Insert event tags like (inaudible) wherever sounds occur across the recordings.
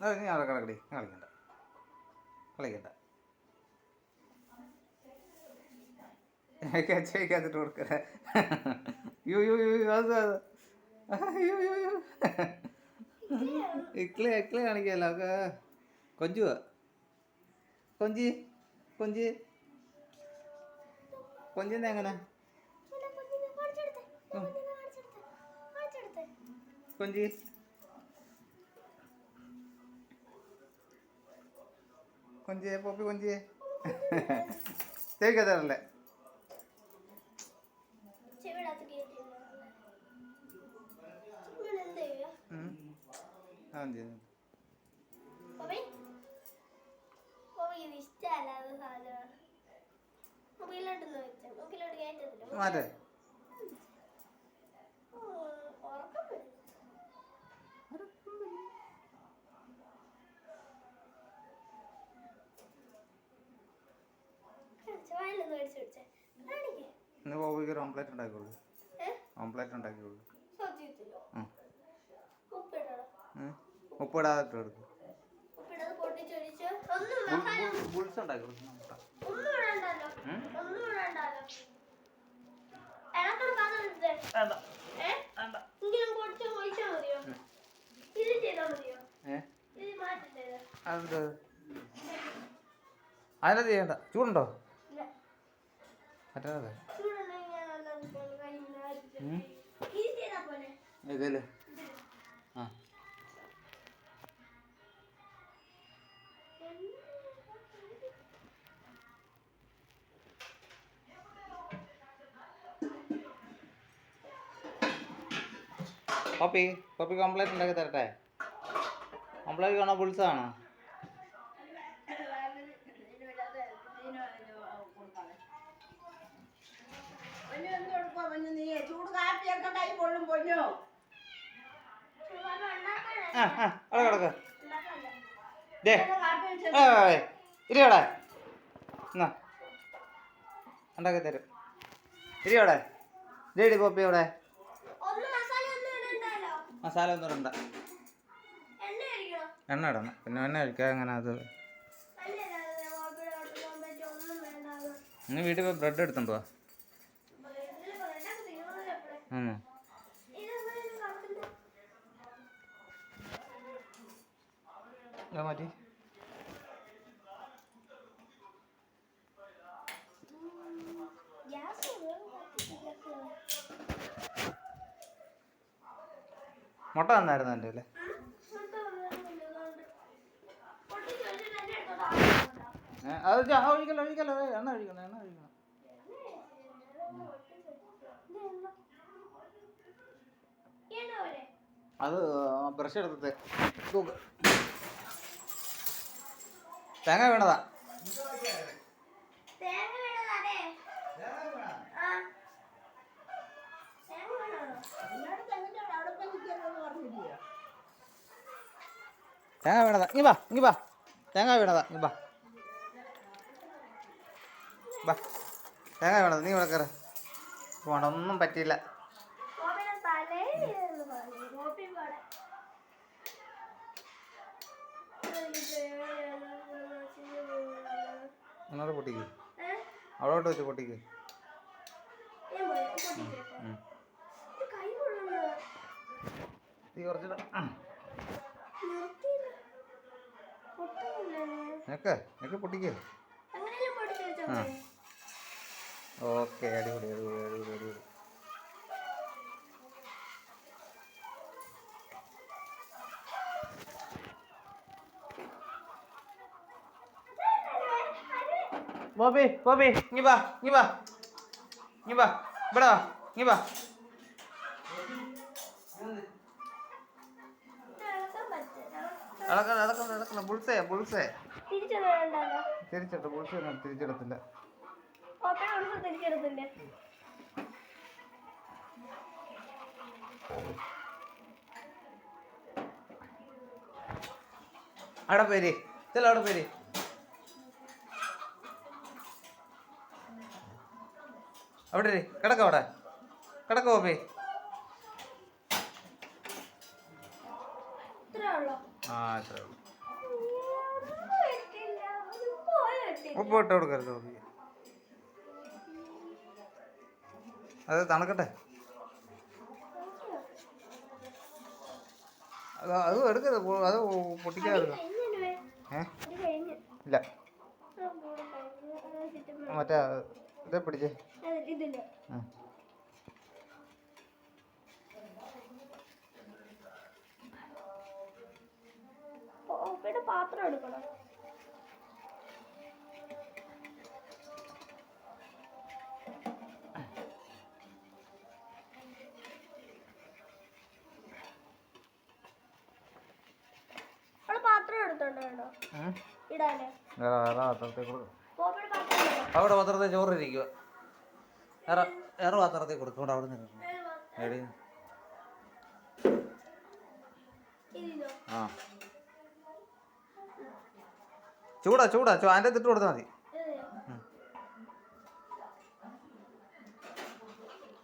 അത് നീ അവിടെ കളിക്കണ്ട കളിക്കണ്ട കച്ചവയ്ക്കകത്തിട്ട് കൊടുക്കല യോ യോ യോ അത് അത് അയ്യോ യോ ഇക്കളെ ഇക്കളെ കാണിക്കല്ല ഒക്കെ കൊഞ്ചുവാ കൊഞ്ചി കൊഞ്ചി എങ്ങനെ കൊഞ്ചി കൊഞ്ചിയെ പോപ്പി കൊഞ്ചിയെ. എന്ത് ചെയ്യുക ആ ഇന്ന് ബോബിക്ക് ഒരു ഓംപ്ലേറ്റ് ഉണ്ടാക്കിക്കോളൂ ഏഹ് ഓംപ്ലേറ്റ് ഉണ്ടാക്കിക്കോളൂ സത്യത്തിലോ ഉം. ഉപ്പിടണം? ഉം. ഉപ്പിടാതെ ഇട്ട് കൊടുക്കും ബുൾസ്? അതെന്ത്? ചെയ്യണ്ട. ചൂടുണ്ടോ? ഇല്ല. മറ്റേ गेलं हां పప్పి పప్పి కంప్లైంట్ ఉండగా తరటాయి కంప్లైంట్ కాన పులుసా అన్నా പൊന്നു. ആ ആ അവിടെ കിടക്ക്. ദേ. ഇരിയോടെ എന്നാ. ഉണ്ടാക്കി തരും ഇരിയോടെ ഇരിയടി പോപ്പി അവിടെ. മസാല ഒന്നും ഇടണ്ട എണ്ണ ഇടണം. പിന്നെ എണ്ണ കഴിക്കാൻ അങ്ങനെ അത്? ഇനി വീട്ടിൽ പോയി ബ്രെഡ് എടുത്തോണ്ട് പോവാ മാറ്റി. മുട്ട തന്നായിരുന്നു എന്റെ അല്ലേ അത് ഒഴിക്കല്ലോ ഒഴിക്കല്ലോ എണ്ണ ഒഴിക്കണം എണ്ണ ഒഴിക്കണം. അത് ബ്രഷ് എടുത്തത് തൂക്ക്. തേങ്ങ വീണതാ തേങ്ങ വേണതാ തേങ്ങ ഇങ്ങി വാ ഇങ്ങി വാ. തേങ്ങ വീണതാ ഇങ്ങി വാ. വാ. തേങ്ങ വീണത് നീ ഇവിടെ കയറി പോണ്ട ഒന്നും പറ്റിയില്ല. ഒന്നോട് പൊട്ടിക്ക്? അവിടോട്ട് വെച്ച് പൊട്ടിക്ക്. തീ ഞാൻ. നിനക്ക്? നിനക്ക് പൊട്ടിക്ക്. ആ. ഓക്കെ അടിപൊളി അടിപൊളി അടിപൊളി അടിപൊളി. ബോബി ബോബി ഇങ്ങി വാ ഇങ്ങി വാ ഇങ്ങി വാ ഇവിടെ വാ ഇങ്ങി വാ. ഇളക്കണ ഇളക്കണ ഇളക്കണ ബുൾസേ ബുൾസേ. തിരിച്ചിട്ട് ബുൾസേ തിരിച്ചെടുത്തില്ലേ? അവിടെ പേര് ഇതല്ല അവിടെ പേര് അവിടെ കിടക്ക അവിടെ. കിടക്ക പോപ്പേ ആ അത്ര ഉപ്പ് കൊടുക്കരുത് പോപ്പി അത് തണുക്കട്ടെ. അത് അത് എടുക്കരുത് അത് പൊട്ടിക്കാതെ ഏ? ഇല്ല. മറ്റേ ഇതേ പിടിച്ചേ. ഉം. ഓപ്പയുടെ പാത്രം എടുക്കണം. അവിടെ പാത്രത്തിൽ ചോറ് ഇരിക്കുക വേറെ പാത്രത്തിൽ കൊടുക്കണ്ട അവിടെ നിന്ന്. എടി. ആ. ചൂടാ ചൂടാ ചൂ അതിന്റെ ഇട്ട് കൊടുത്താൽ മതി.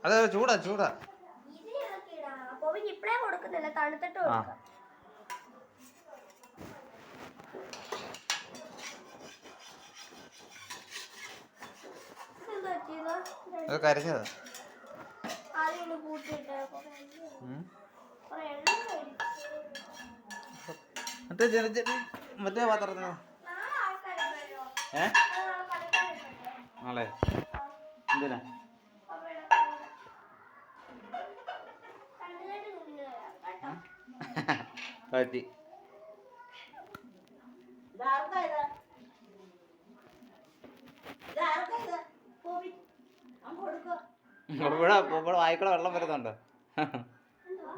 അതെ ചൂടാ ചൂടാ. ആ കൊടുക്കാം ഇതെന്താ പറ്റിയത്? അത് കരിഞ്ഞത് ആദ്യം ഒന്ന് കൂട്ടിയിട്ട് കുറെ എണ്ണ- ഉം. കുറെ എണ്ണ കരഞ്ഞതാ. മറ്റേ ചെറിയ മറ്റേ പാത്രത്തിന്? ഏ? നാളെ എന്തിനാ? പറ്റി (laughs) ഇതാർക്കാ ഇത് ഇതാർക്കാ ഇത് കോവി. അങ്ങ് കൊടുക്കുക ഇവിടെ ഇവിടെ വായിക്കൂടെ വെള്ളം വരുന്നുണ്ട്.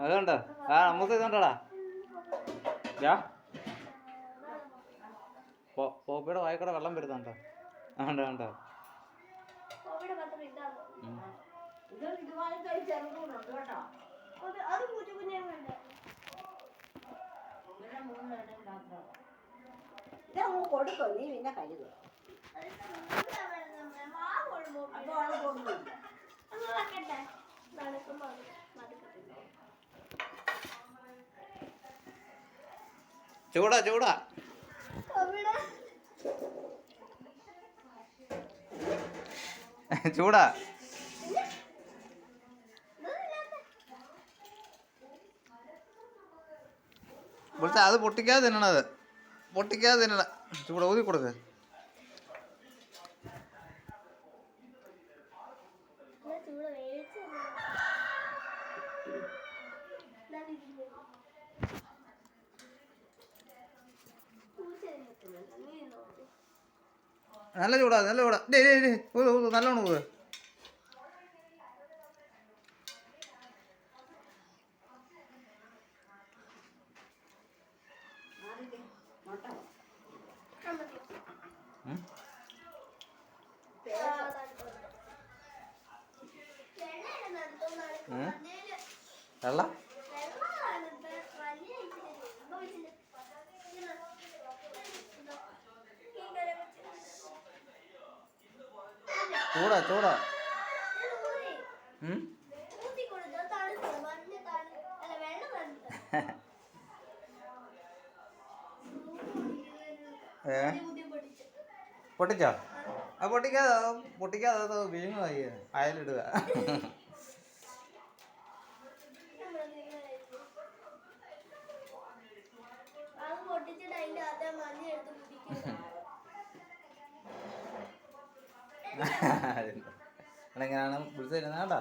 അതുകൊണ്ട് ആ നമുക്ക് ഇതുണ്ടടാ യാ പോ- പോപ്പിയുടെ വായിക്കൂടെ വെള്ളം വരുന്നുണ്ട്. ഉണ്ട് ഉണ്ട് കൊടുക്കും നീ പിന്നെ ഉം. ഇത് ഇതുപോലത്തെ ഒരു ചെറുതുണ്ട് കേട്ടോ അത് അത് കുഞ്ഞു കുഞ്ഞേ വേണ്ട. ഇങ്ങനെ മൂന്ന് പേരുടെയും പാത്രം ഇതങ്ങ് കൊടുക്കും നീ പിന്നെ കഴുകുക അതിന്റെ മുകളിലാ വരുന്നത്. വാ കൊള്ളുമ്പോ അപ്പോൾ അവൾ കൊടുക്കില്ല ഒന്ന് വെക്കട്ടെ നടക്കുമ്പോ അത് നടക്കത്തില്ല. ചൂടാ ചൂടാ. ചൂടാ. വിളിച്ച അത് പൊട്ടിക്കാതെ തിന്നണത്. പൊട്ടിക്കാതെ തിന്നണ ചൂട് ഊതി കൊടുക്ക് എന്നാ ചൂട് വേവിച്ച് തന്നോ. ഇതാണ് ഇതിന്റെ. പൂച്ച നിൽക്കുന്നുണ്ട്. നീ നോക്ക്. നല്ല ചൂടാ നല്ല ചൂടാ. ഡേ ഡേ ഡേ നല്ലോണം പോവുക ആദ്യം മുട്ട ആ, മതി. ഉം. ആ, തണുത്തുണ്ട്. വെണ്ണയാണ് തണുത്തത്, നടക്കും. ഉം. മഞ്ഞയിൽ വെള്ളം വെള്ളം തണുത്ത്, മഞ്ഞ ഇച്ചിരി ഇപ്പൊ ഇച്ചിരി. ഇങ്ങനെ. ഇതോ. ഇങ്ങനെ വെച്ച്. ചൂടാ ചൂടാ ഞാൻ ഊതി. ഉം? ഊതി കൊടുത്തു. അത് തണുത്ത്. മഞ്ഞ തണു- അല്ല, വെള്ളം ചൂടാ. (laughs) ഏ? പൊട്ടിച്ച്. ആ പൊട്ടിക്കാതെ പൊട്ടിക്കാതെ അത് വിഴുങ്ങുക അയലിടുക. അത് പൊട്ടിച്ചിട്ട് അതിന്റെ അകത്തെ മഞ്ഞ എടുത്ത് കുടിക്കുന്നു (laughs) എങ്ങനെയാണ് വിളിച്ചു തരുന്നത് കേട്ടോ.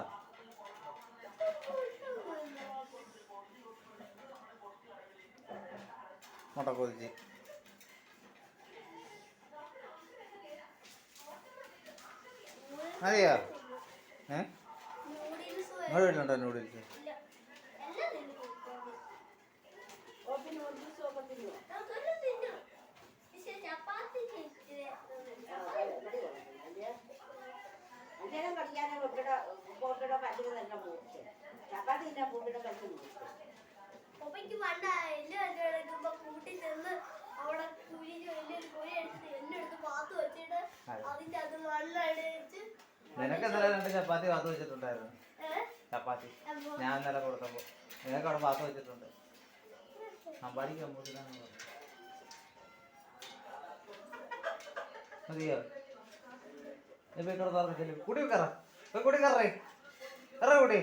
മുട്ട കൊതിച്ച്. മതിയോ? ഏ? നിങ്ങളുടെ വീട്ടിലുണ്ടോ നൂഡിൽസ് ഇല്ല എല്ലാം തിന്നു കോവി. കോപ്പി നൂഡിൽസും ഒക്കെ തിന്നുവോ നമുക്കെല്ലാം തിന്നു പക്ഷെ ചപ്പാത്തി കഴിച്ചിട്ട് അന്നേരം പഠിക്കാനെ പൊട്ടിട പൊട്ടിട പല്ലിന് തന്നെ പോയിട്ട് ചപ്പാത്തി തന്നെ പൊട്ടിയുടെ പല്ലിന് പോയിട്ട് ഒപ്പയ്ക്ക് പണ്ട എല്ലാം എടുക്കുമ്പോ കൂട്ടി ചെന്ന് അവിടെ കുഴിച്ച് ഒരു കുഴി എടുത്ത് എല്ലാം എടുത്ത് പാത്ത് വെച്ചിട്ട് അതിന്റെ അത് വെള്ളം അടിച്ച് നിനക്ക് ഇന്നലെ രണ്ട് ചപ്പാത്തി പാത്ത് വെച്ചിട്ടുണ്ടായിരുന്നു. ചപ്പാത്തി. ഞാൻ ഇന്നലെ കൊടുത്തപ്പോ. നിനക്ക് അവിടെ പാത്ത് വെച്ചിട്ടുണ്ട്. അമ്പാടിക്ക് കമ്പൂട്ടിലാണ് മതിയോ നീ പോയി കിടന്നു ചെല്ലു കൂടി പോയി കൂടി കറേ. കയറ കൂടി.